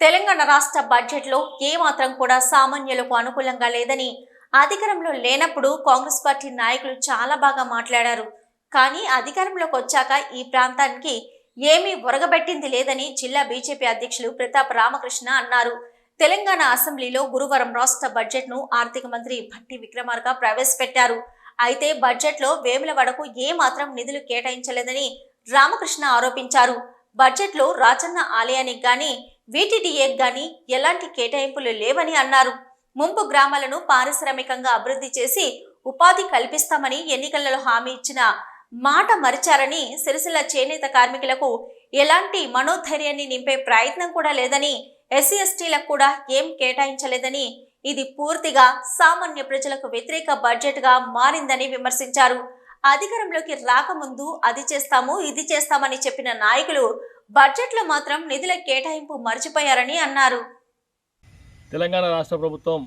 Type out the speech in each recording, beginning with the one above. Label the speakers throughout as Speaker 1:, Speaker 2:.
Speaker 1: తెలంగాణ రాష్ట్ర బడ్జెట్లో ఏమాత్రం కూడా సామాన్యులకు అనుకూలంగా లేదని అధికారంలో లేనప్పుడు కాంగ్రెస్ పార్టీ నాయకులు చాలా బాగా మాట్లాడారు. కానీ అధికారంలోకి వచ్చాక ఈ ప్రాంతానికి ఏమీ ఒరగబెట్టింది లేదని జిల్లా బీజేపీ అధ్యక్షులు ప్రతాప్ రామకృష్ణ అన్నారు. తెలంగాణ అసెంబ్లీలో గురువారం రాష్ట్ర బడ్జెట్ను ఆర్థిక మంత్రి భట్టి విక్రమార్క ప్రవేశపెట్టారు. అయితే బడ్జెట్లో వేములవాడకు ఏమాత్రం నిధులు కేటాయించలేదని రామకృష్ణ ఆరోపించారు. బడ్జెట్లో రాజన్న ఆలయానికి గాని వీటీడీఏకి గాని ఎలాంటి కేటాయింపులు లేవని అన్నారు. ముంపు గ్రామాలను పారిశ్రామికంగా అభివృద్ధి చేసి ఉపాధి కల్పిస్తామని ఎన్నికలలో హామీ ఇచ్చిన మాట మరిచారని సిరిసిల్ల చేనేత కార్మికులకు ఎలాంటి మనోధైర్యాన్ని నింపే ప్రయత్నం కూడా లేదని ఎస్సీ ఎస్టీలకు కూడా ఏం కేటాయించలేదని ఇది పూర్తిగా సామాన్య ప్రజలకు వ్యతిరేక బడ్జెట్గా మారిందని విమర్శించారు. అధికారంలోకి రాకముందు అది చేస్తాము ఇది చేస్తామని చెప్పిన నాయకులు బడ్జెట్లో మాత్రం నిధుల కేటాయింపు మర్చిపోయారని అన్నారు.
Speaker 2: తెలంగాణ రాష్ట్ర ప్రభుత్వం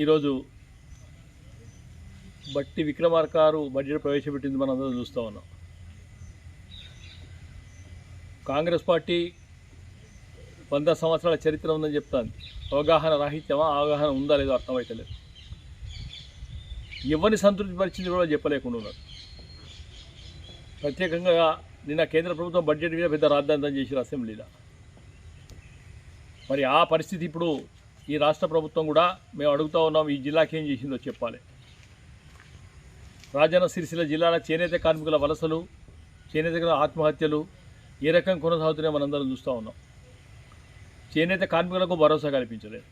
Speaker 2: ఈరోజు బట్టి విక్రమార్కారు బడ్జెట్ ప్రవేశపెట్టింది మనం అందరం చూస్తూ ఉన్నాం. కాంగ్రెస్ పార్టీ వంద సంవత్సరాల చరిత్ర ఉందని చెప్తాను అవగాహన రాహిత్యమా? అవగాహన ఉందా? లేదో అర్థమవుతలేదు ఎవరిని సంతృప్తిపరిచింది కూడా చెప్పలేకుండా ఉన్నారు. ప్రత్యేకంగా నిన్న కేంద్ర ప్రభుత్వం బడ్జెట్ మీద పెద్ద రాద్ధాంతం చేసిన అసెంబ్లీలో. మరి ఆ పరిస్థితి ఇప్పుడు ఈ రాష్ట్ర ప్రభుత్వం కూడా మేము అడుగుతా ఉన్నాం ఈ జిల్లాకి ఏం చేసిందో చెప్పాలి. రాజన్న సిరిసిల్ల జిల్లాల చేనేత కార్మికుల వలసలు చేనేత ఆత్మహత్యలు ఏ రకం కొనసాగుతున్నాయో మనందరం చూస్తూ ఉన్నాం. చేనేత కార్మికులకు భరోసా కల్పించలేదు.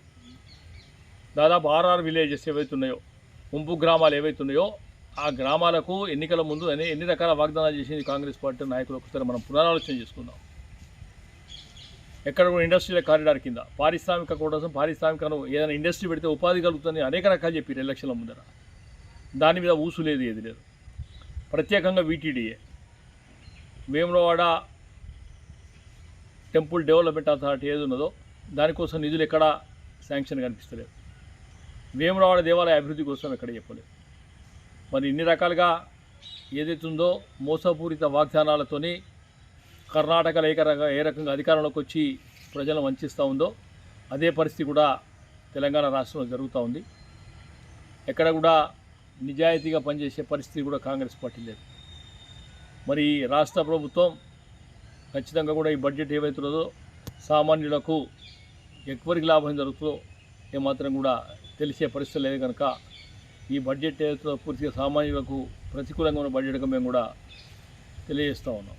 Speaker 2: దాదాపు ఆర్ఆర్ విలేజెస్ ఏవైతున్నాయో ముంపు గ్రామాలు ఏవైతున్నాయో ఆ గ్రామాలకు ఎన్నికల ముందు అని ఎన్ని రకాల వాగ్దానాలు చేసింది కాంగ్రెస్ పార్టీ నాయకులు ఒకసారి మనం పునరాలోచన చేసుకుందాం. ఎక్కడ కూడా ఇండస్ట్రియల్ కారిడార్ కింద పారిశ్రామిక కోసం పారిశ్రామికను ఏదైనా ఇండస్ట్రీ పెడితే ఉపాధి కలుగుతుంది అనేక రకాలు చెప్పారు ఎలక్షన్ల ముందర. దాని మీద ఊసు లేదు ఏది లేదు. ప్రత్యేకంగా VTDA Vemulawada temple development authority ఏది ఉన్నదో దానికోసం నిధులు ఎక్కడా శాంక్షన్ కనిపిస్తలేదు. వేములవాడ దేవాలయ అభివృద్ధి కోసం ఎక్కడ చెప్పలేదు. మరి ఇన్ని రకాలుగా ఏదైతే ఉందో మోసపూరిత వాగ్దానాలతోని కర్ణాటకలో ఏ రకంగా ఏ రకంగా అధికారంలోకి వచ్చి ప్రజలను వంచిస్తూ ఉందో అదే పరిస్థితి కూడా తెలంగాణ రాష్ట్రంలో జరుగుతూ ఉంది. ఎక్కడ కూడా నిజాయితీగా పనిచేసే పరిస్థితి కూడా కాంగ్రెస్ పార్టీ లేదు. మరి రాష్ట్ర ప్రభుత్వం ఖచ్చితంగా కూడా ఈ బడ్జెట్ ఏవైతున్నదో సామాన్యులకు ఎక్కువరికి లాభం జరుగుతుందో ఏమాత్రం కూడా తెలిసే పరిస్థితి లేదు కనుక ఈ బడ్జెట్ పూర్తిగా సామాన్యులకు ప్రతికూలంగా ఉన్న బడ్జెట్గా మేము కూడా తెలియజేస్తూ ఉన్నాం.